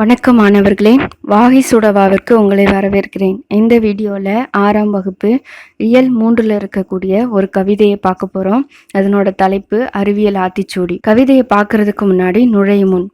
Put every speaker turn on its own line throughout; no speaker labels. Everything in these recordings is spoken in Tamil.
வணக்கம் மாணவர்களே வாகை சுடவாவிற்கு உங்களை வரவேற்கிறேன். இந்த வீடியோவில் ஆறாம் வகுப்பு இயல் மூன்றில் இருக்கக்கூடிய ஒரு கவிதையை பார்க்க போகிறோம் அதனோட தலைப்பு அறிவியல் ஆத்திச்சூடி. கவிதையை பார்க்கறதுக்கு முன்னாடி நுழையும் முன்.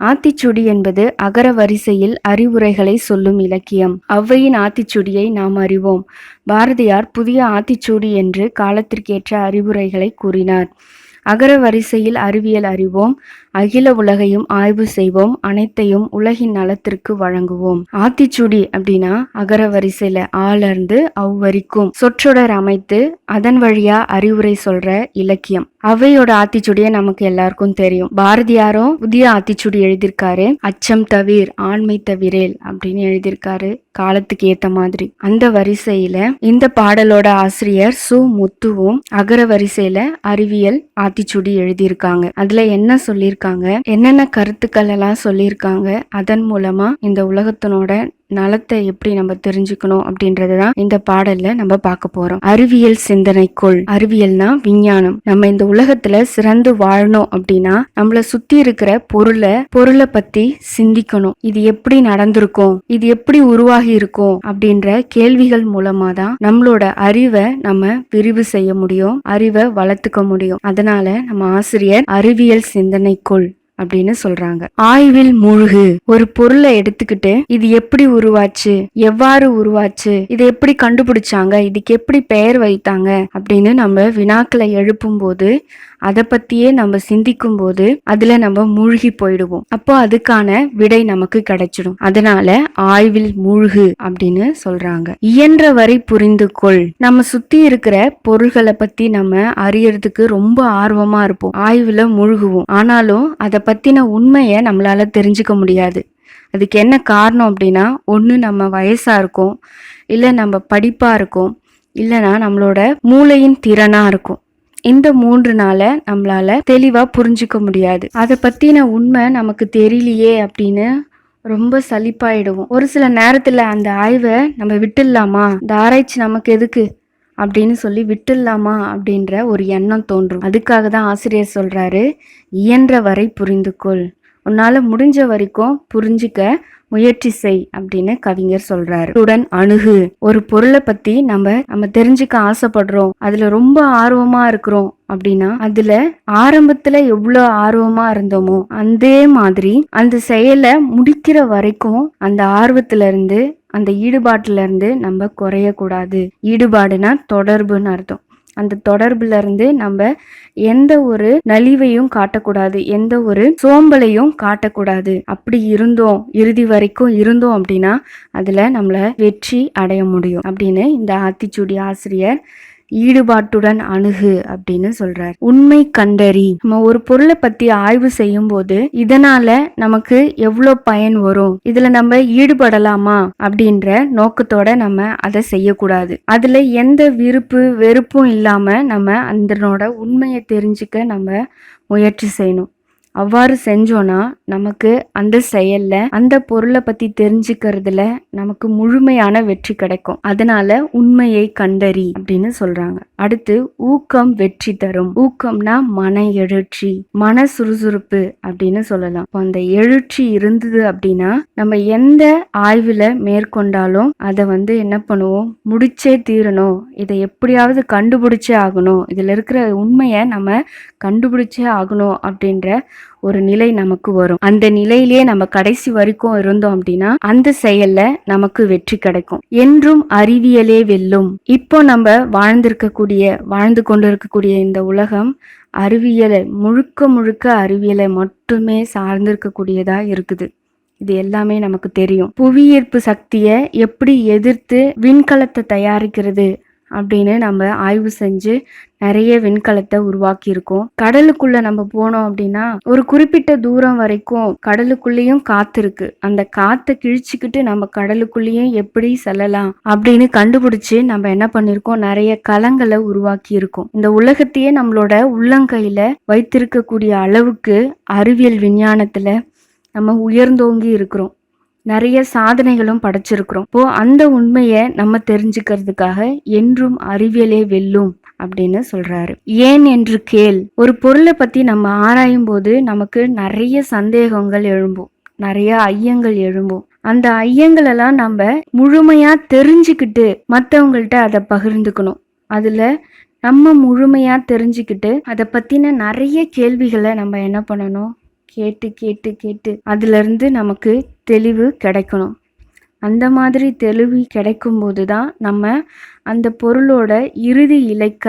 ஆத்திச்சுடி என்பது அகர வரிசையில் அறிவுரைகளை சொல்லும் இலக்கியம். ஔவையின் ஆத்திச்சுடியை நாம் அறிவோம். பாரதியார் புதிய ஆத்திச்சூடி என்று காலத்திற்கேற்ற அறிவுரைகளை கூறினார். அகர வரிசையில் அறிவியல் அறிவோம். அகில உலகையும் ஆய்வு செய்வோம் அனைத்தையும் உலகின் நலத்திற்கு வழங்குவோம். ஆத்திச்சுடி அப்படின்னா அகர வரிசையில ஆல அவ் வரைக்கும். சொற்றொடர் அமைத்து அதன் வழியா அறிவுரை சொல்ற இலக்கியம். அவையோட ஆத்திச்சுடிய நமக்கு எல்லாருக்கும் தெரியும். பாரதியாரும் புதிய ஆத்திச்சுடி எழுதியிருக்காரு. அச்சம் தவிர் ஆண்மை தவிரேல் அப்படின்னு எழுதியிருக்காரு. காலத்துக்கு ஏத்த மாதிரி. அந்த வரிசையில இந்த பாடலோட ஆசிரியர் சு. முத்துவும் அகர வரிசையில அறிவியல் ஆத்திச்சுடி எழுதியிருக்காங்க. அதுல என்ன சொல்லியிருக்காங்க? என்னென்ன கருத்துக்கள் எல்லாம் சொல்லியிருக்காங்க. அதன் மூலமா இந்த உலகத்தினோட நலத்தை எப்படி நம்ம தெரிஞ்சுக்கணும் அப்படின்றது தான் இந்த பாடல்ல நம்ம பார்க்க போறோம். அறிவியல் சிந்தனைக்குள். அறிவியல்னா விஞ்ஞானம். நம்ம இந்த உலகத்துல சிறந்து வாழணும் அப்படின்னா நம்மள சுத்தி இருக்கிற பொருளை பொருளை பத்தி சிந்திக்கணும். இது எப்படி நடந்திருக்கும்? இது எப்படி உருவாகி இருக்கும்? அப்படின்ற கேள்விகள் மூலமா தான் நம்மளோட அறிவை நம்ம விரிவு செய்ய முடியும் அறிவை வளர்த்துக்க முடியும். அதனால நம்ம ஆசிரியர் அறிவியல் சிந்தனைக்குள். அப்படின்னு சொல்றாங்க. ஆய்வில் மூழ்கு. ஒரு பொருளை எடுத்துக்கிட்டு இது எப்படி உருவாச்சு? எவ்வாறு உருவாச்சு? இதை எப்படி கண்டுபிடிச்சாங்க? இதுக்கு எப்படி பெயர் வைத்தாங்க? அப்படின்னு நம்ம வினாக்களை எழுப்பும் போது அதை பத்தியே நம்ம சிந்திக்கும் போது அதுல நம்ம மூழ்கி போயிடுவோம். அப்போ அதுக்கான விடை நமக்கு கிடைச்சிடும். அதனால ஆய்வில் மூழ்கு அப்படின்னு சொல்றாங்க. இயன்ற வரை புரிந்து கொள். நம்ம சுத்தி இருக்கிற பொருள்களை பத்தி நம்ம அறியறதுக்கு ரொம்ப ஆர்வமா இருப்போம். ஆய்வுல மூழ்குவோம். ஆனாலும் அதை பத்தின உண்மையை நம்மளால தெரிஞ்சுக்க முடியாது. அதுக்கு என்ன காரணம் அப்படின்னா ஒன்று நம்ம வயசா இருக்கும். இல்லை நம்ம படிப்பாக இருக்கும். இல்லைன்னா நம்மளோட மூளையின் திறனாக இருக்கும். இந்த மூன்று நாளை நம்மளால தெளிவா புரிஞ்சுக்க முடியாது. அதை பத்தின உண்மை நமக்கு தெரியலையே அப்படின்னு ரொம்ப சலிப்பாயிடுவோம். ஒரு சில நேரத்துல அந்த ஆய்வை நம்ம விட்டுடலாமா? இந்த ஆராய்ச்சி நமக்கு எதுக்கு? அப்படின்னு சொல்லி விட்டுடலாமா அப்படின்ற ஒரு எண்ணம் தோன்றும். அதுக்காக தான் ஆசிரியர் சொல்றாரு இயன்ற வரை புரிந்து கொள் உன்னால் முடிஞ்ச வரைக்கும் புரிஞ்சுக்க முயற்சி செய் அப்படின்னு கவிஞர் சொல்றாரு. உடன் அணுகு. ஒரு பொருளை பத்தி நம்ம நம்ம தெரிஞ்சுக்க ஆசைப்படுறோம். அதுல ரொம்ப ஆர்வமா இருக்கிறோம் அப்படின்னா அதுல ஆரம்பத்துல எவ்வளவு ஆர்வமா இருந்தோமோ அதே மாதிரி அந்த செயலை முடிக்கிற வரைக்கும் அந்த ஆர்வத்துல இருந்து அந்த ஈடுபாட்டுல இருந்து நம்ம குறையக்கூடாது. ஈடுபாடுனா தொடர்புன்னு அர்த்தம். அந்த தொடர்புல இருந்து நம்ம எந்த ஒரு நலிவையும் காட்டக்கூடாது எந்த ஒரு சோம்பலையும் காட்டக்கூடாது. அப்படி இருந்தோம் இறுதி வரைக்கும் இருந்தோம் அப்படின்னா அதுல நம்மள வெற்றி அடைய முடியும் அப்படின்னு இந்த ஆத்திச்சூடி ஆசிரியர் ஈடுபாட்டுடன் அணுகு அப்படின்னு சொல்றார். உண்மை கண்டறி. நம்ம ஒரு பொருளை பத்தி ஆய்வு செய்யும் போது இதனால நமக்கு எவ்வளோ பயன் வரும்? இதுல நம்ம ஈடுபடலாமா? அப்படின்ற நோக்கத்தோட நம்ம அதை செய்யக்கூடாது. அதுல எந்த விருப்பு வெறுப்பும் இல்லாம நம்ம அதனோட உண்மையை தெரிஞ்சுக்க நம்ம முயற்சி செய்யணும். அவ்வாறு செஞ்சோன்னா நமக்கு அந்த செயல்ல அந்த பொருளை பத்தி தெரிஞ்சுக்கிறதுல நமக்கு முழுமையான வெற்றி கிடைக்கும். அதனால உண்மையை கண்டறி அப்படின்னு சொல்றாங்க. அடுத்து ஊக்கம் வெற்றி தரும். ஊக்கம்னா மன எழுச்சி மன சுறுசுறுப்பு அப்படின்னு சொல்லலாம். இப்போ அந்த எழுச்சி இருந்தது அப்படின்னா நம்ம எந்த ஆய்வுல மேற்கொண்டாலும் அதை வந்து என்ன பண்ணுவோம்? முடிச்சே தீரணும். இதை எப்படியாவது கண்டுபிடிச்சே ஆகணும். இதுல இருக்கிற உண்மையை நம்ம கண்டுபிடிச்சே ஆகணும் அப்படின்ற ஒரு நிலை நமக்கு வரும். அந்த நிலையிலேயே நம்ம கடைசி வரைக்கும் இருந்தோம் அப்படின்னா அந்த செயல்ல நமக்கு வெற்றி கிடைக்கும். என்றும் அறிவியலே வெல்லும். இப்போ நம்ம வாழ்ந்திருக்கக்கூடிய வாழ்ந்து கொண்டு இருக்கக்கூடிய இந்த உலகம் அறிவியலை முழுக்க முழுக்க அறிவியலை மட்டுமே சார்ந்திருக்கக்கூடியதா இருக்குது. இது எல்லாமே நமக்கு தெரியும். புவியீர்ப்பு சக்தியை எப்படி எதிர்த்து விண்கலத்தை தயாரிக்கிறது அப்படின்னு நம்ம ஆய்வு செஞ்சு நிறைய விண்கலத்தை உருவாக்கியிருக்கோம். கடலுக்குள்ள நம்ம போனோம் அப்படின்னா ஒரு குறிப்பிட்ட தூரம் வரைக்கும் கடலுக்குள்ளேயும் காத்து இருக்கு அந்த காத்தை கிழிச்சுக்கிட்டு நம்ம கடலுக்குள்ளேயும் எப்படி செல்லலாம் அப்படின்னு கண்டுபிடிச்சு நம்ம என்ன பண்ணிருக்கோம் நிறைய களங்களை உருவாக்கி இருக்கோம் இந்த உலகத்தையே நம்மளோட உள்ளங்கையில வைத்திருக்கக்கூடிய அளவுக்கு அறிவியல் விஞ்ஞானத்துல நம்ம உயர்ந்தோங்கி இருக்கிறோம். நிறைய சாதனைகளும் படைச்சிருக்கிறோம். இப்போ அந்த உண்மையை நம்ம தெரிஞ்சுக்கிறதுக்காக என்றும் அறிவியலே வெல்லும் அப்படின்னு சொல்றாரு. ஏன் என்று கேள். ஒரு பொருளை பத்தி நம்ம ஆராயும் போது நமக்கு நிறைய சந்தேகங்கள் எழும்பும். நிறைய ஐயங்கள் எழும்பும். அந்த ஐயங்களெல்லாம் நம்ம முழுமையா தெரிஞ்சுக்கிட்டு மற்றவங்கள்ட்ட அதை பகிர்ந்துக்கணும். அதுல நம்ம முழுமையா தெரிஞ்சுக்கிட்டு அதை பத்தின நிறைய கேள்விகளை நம்ம என்ன பண்ணணும்? கேட்டு கேட்டு கேட்டு அதுலேருந்து நமக்கு தெளிவு கிடைக்கணும். அந்த மாதிரி தெளிவு கிடைக்கும்போது தான் நம்ம அந்த பொருளோட இறுதி இலக்க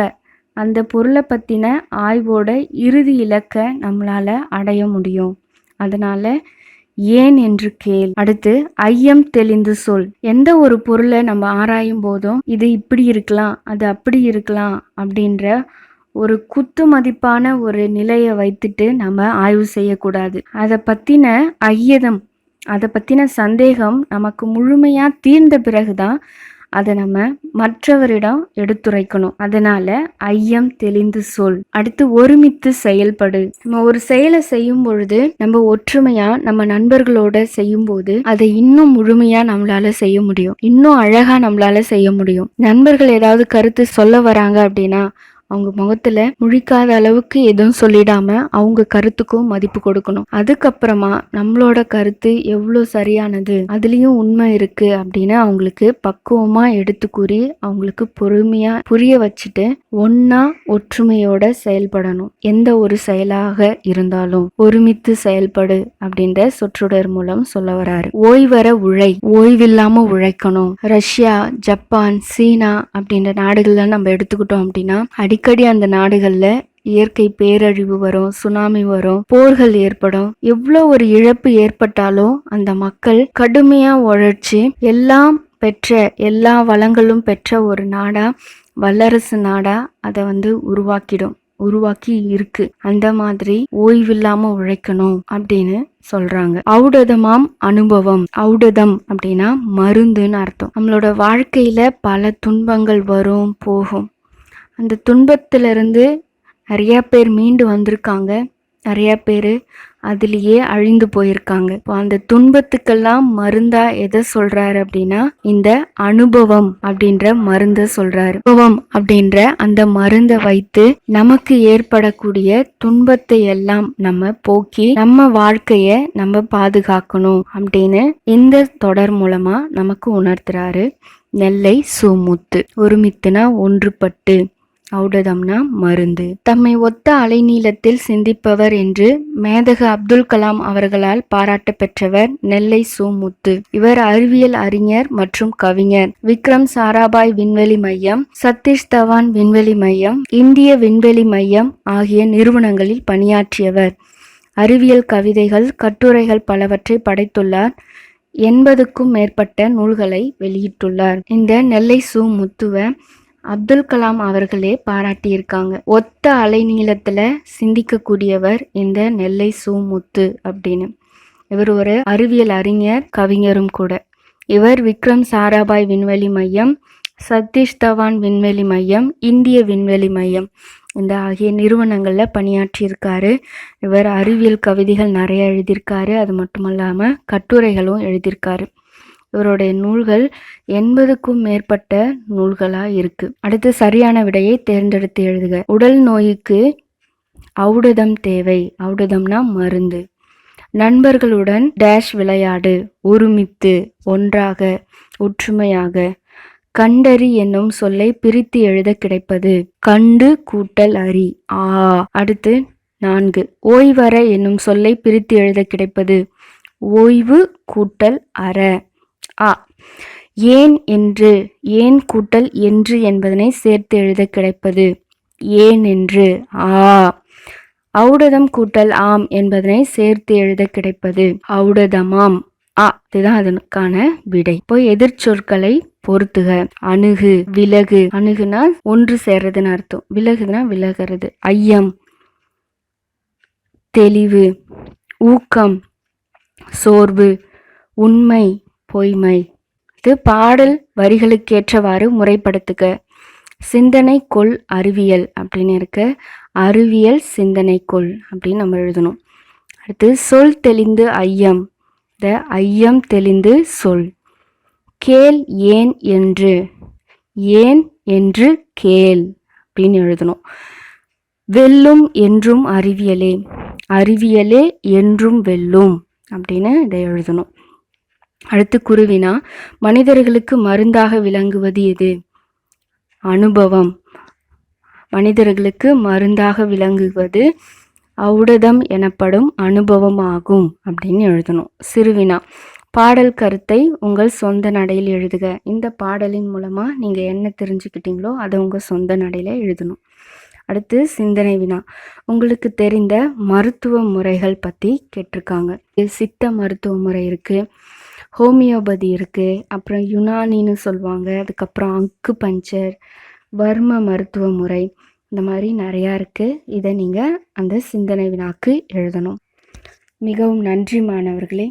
அந்த பொருளை பற்றின ஆய்வோட இறுதி இலக்க நம்மளால் அடைய முடியும். அதனால் ஏன் என்று கேள். அடுத்து ஐயம் தெளிந்து சொல். எந்த ஒரு பொருளை நம்ம ஆராயும் போதும் இது இப்படி இருக்கலாம் அது அப்படி இருக்கலாம் அப்படின்ற ஒரு குத்து மதிப்பான ஒரு நிலையை வைத்துட்டு நம்ம ஆய்வு செய்யக்கூடாது. அதை பற்றின ஐயதம் அதை பற்றின சந்தேகம் நமக்கு முழுமையாக தீர்ந்த பிறகுதான் அதை நம்ம மற்றவரிடம் எடுத்துரைக்கணும். அதனால ஐயம் தெளிந்து சொல். அடுத்து ஒருமித்து செயல்படு. நம்ம ஒரு செயலை செய்யும் பொழுது நம்ம ஒற்றுமையா நம்ம நண்பர்களோட செய்யும் போது அதை இன்னும் முழுமையா நம்மளால செய்ய முடியும். இன்னும் அழகா நம்மளால செய்ய முடியும். நண்பர்கள் ஏதாவது கருத்து சொல்ல வராங்க அப்படின்னா அவங்க முகத்துல முழிக்காத அளவுக்கு எதுவும் சொல்லிடாம அவங்க கருத்துக்கும் மதிப்பு கொடுக்கணும். அதுக்கப்புறமா நம்மளோட கருத்து எவ்வளோ சரியானது அதுலயும் உண்மை இருக்கு அப்படின்னு அவங்களுக்கு பக்குவமா எடுத்து கூறி அவங்களுக்கு பொறுமையா புரிய வச்சுட்டு ஒன்னா ஒற்றுமையோட செயல்படணும். எந்த ஒரு செயலாக இருந்தாலும் ஒருமித்து செயல்படு அப்படின்ற சொற்றொடர் மூலம் சொல்ல வராரு. ஓய்வர உழை ஓய்வில்லாம உழைக்கணும். ரஷ்யா ஜப்பான் சீனா அப்படின்ற நாடுகள்லாம் நம்ம எடுத்துக்கிட்டோம் அப்படின்னா அடி அடிக்கடி அந்த நாடுகள்ல இயற்கை பேரழிவு வரும் சுனாமி வரும் போர்கள் ஏற்படும். எவ்வளோ ஒரு இழப்பு ஏற்பட்டாலும் அந்த மக்கள் கடுமையா உழைச்சி எல்லாம் பெற்ற எல்லா வளங்களும் பெற்ற ஒரு நாடா வல்லரசு நாடா அதை வந்து உருவாக்கிடும் உருவாக்கி இருக்கு. அந்த மாதிரி ஓய்வில்லாம உழைக்கணும் அப்படின்னு சொல்றாங்க. ஔடதமாம் அனுபவம். ஔடதம் அப்படின்னா மருந்துன்னு அர்த்தம். நம்மளோட வாழ்க்கையில பல துன்பங்கள் வரும் போகும். அந்த துன்பத்திலிருந்து நிறையா பேர் மீண்டு வந்திருக்காங்க. நிறையா பேர் அதுலேயே அழிந்து போயிருக்காங்க. இப்போ அந்த துன்பத்துக்கெல்லாம் மருந்தா எதை சொல்றாரு அப்படின்னா இந்த அனுபவம் அப்படின்ற மருந்தை சொல்றாரு. அனுபவம் அப்படின்ற அந்த மருந்தை வைத்து நமக்கு ஏற்படக்கூடிய துன்பத்தை எல்லாம் நம்ம போக்கி நம்ம வாழ்க்கைய நம்ம பாதுகாக்கணும் அப்படின்னு இந்த தொடர் மூலமா நமக்கு உணர்த்துறாரு நெல்லை சுமுத்து. ஒருமித்துனா ஒன்றுபட்டு. ஔடதம்னா மருந்து. தம்மை ஒத்த அலைநீளத்தில் சிந்திப்பவர் என்று மேதக அப்துல் கலாம் அவர்களால் பாராட்ட பெற்றவர் நெல்லை சோமுத்து. இவர் அறிவியல் அறிஞர் மற்றும் கவிஞர். விக்ரம் சாராபாய் விண்வெளி மையம் சதீஷ் தவான் விண்வெளி மையம் இந்திய விண்வெளி மையம் ஆகிய நிறுவனங்களில் பணியாற்றியவர். அறிவியல் கவிதைகள் கட்டுரைகள் பலவற்றை படைத்துள்ளார். எண்பதுக்கும் மேற்பட்ட நூல்களை வெளியிட்டுள்ளார். இந்த நெல்லை சு முத்துவ அப்துல் கலாம் அவர்களே பாராட்டியிருக்காங்க. ஒத்த அலைநீளத்துல சிந்திக்கக்கூடியவர் இந்த நெல்லை சு முத்து அப்படின்னு. இவர் ஒரு அறிவியல் அறிஞர் கவிஞரும் கூட. இவர் விக்ரம் சாராபாய் விண்வெளி மையம் சதீஷ் தவான் விண்வெளி மையம் இந்திய விண்வெளி மையம் இந்த ஆகிய நிறுவனங்களில் பணியாற்றியிருக்காரு. இவர் அறிவியல் கவிதைகள் நிறைய எழுதியிருக்காரு. அது மட்டும் இல்லாமல் கட்டுரைகளும் எழுதியிருக்காரு. இவருடைய நூல்கள் எண்பதுக்கும் மேற்பட்ட நூல்களா இருக்கு. அடுத்து சரியான விடையை தேர்ந்தெடுத்து எழுதுக. உடல் நோய்க்கு ஔடதம் தேவை. ஔடதம்னா மருந்து. நண்பர்களுடன் டேஷ் விளையாடு. ஒருமித்து. ஒன்றாக. ஒற்றுமையாக. கண்டறி என்னும் சொல்லை பிரித்து எழுத கிடைப்பது. கண்டு கூட்டல் அரி. ஆ. அடுத்து நான்கு. ஓய்வற என்னும் சொல்லை பிரித்து எழுத கிடைப்பது. ஓய்வு கூட்டல் அற. ஆ. ஏன் என்று ஏன் கூட்டல் என்று என்பதனை சேர்த்து எழுத கிடைப்பது? ஏன் என்று ஆ. ஔடதம் கூட்டல் ஆம் என்பதனை சேர்த்து எழுத கிடைப்பது. ஔடதமாம். ஆ இதுதான் அதற்கான விடை. இப்போ எதிர்ச்சொற்களை பொருத்துக அணுகு விலகு. அணுகுனா ஒன்று சேர்றதுன்னு அர்த்தம். விலகுதுன்னா விலகிறது. ஐயம் தெளிவு ஊக்கம் சோர்வு உண்மை பொய்மை. இது பாடல் வரிகளுக்கேற்றவாறு முறைப்படுத்துக. சிந்தனை கொள் அறிவியல் அப்படின்னு இருக்கு. அறிவியல் சிந்தனை கொள் அப்படின்னு நம்ம எழுதணும். அடுத்து சொல் தெளிந்து ஐயம். த ஐயம் தெளிந்து சொல். கேள் ஏன் என்று. ஏன் என்று கேள் அப்படின்னு எழுதணும். வெல்லும் என்றும் அறிவியலே. அறிவியலே என்றும் வெல்லும் அப்படின்னு இதை எழுதணும். அடுத்து குருவினா மனிதர்களுக்கு மருந்தாக விளங்குவது எது? அனுபவம். மனிதர்களுக்கு மருந்தாக விளங்குவது ஔடதம் எனப்படும் அனுபவமாகும் அப்படின்னு எழுதணும். சிறுவினா பாடல் கருத்தை உங்கள் சொந்த நடையில் எழுதுக. இந்த பாடலின் மூலமாக நீங்கள் என்ன தெரிஞ்சுக்கிட்டீங்களோ அதை உங்கள் சொந்த நடையில் எழுதணும். அடுத்து சிந்தனை வினா உங்களுக்கு தெரிந்த மருத்துவ முறைகள் பற்றி கேட்டிருக்காங்க. சித்த மருத்துவ முறை இருக்குது ஹோமியோபதி இருக்குது அப்புறம் யுனானின்னு சொல்லுவாங்க. அதுக்கப்புறம் அக்கு பஞ்சர் வர்ம மருத்துவ முறை இந்த மாதிரி நிறையா இருக்குது இதை நீங்கள் அந்த சிந்தனை வினாக்கு எழுதணும். மிகவும் நன்றி மாணவர்களே.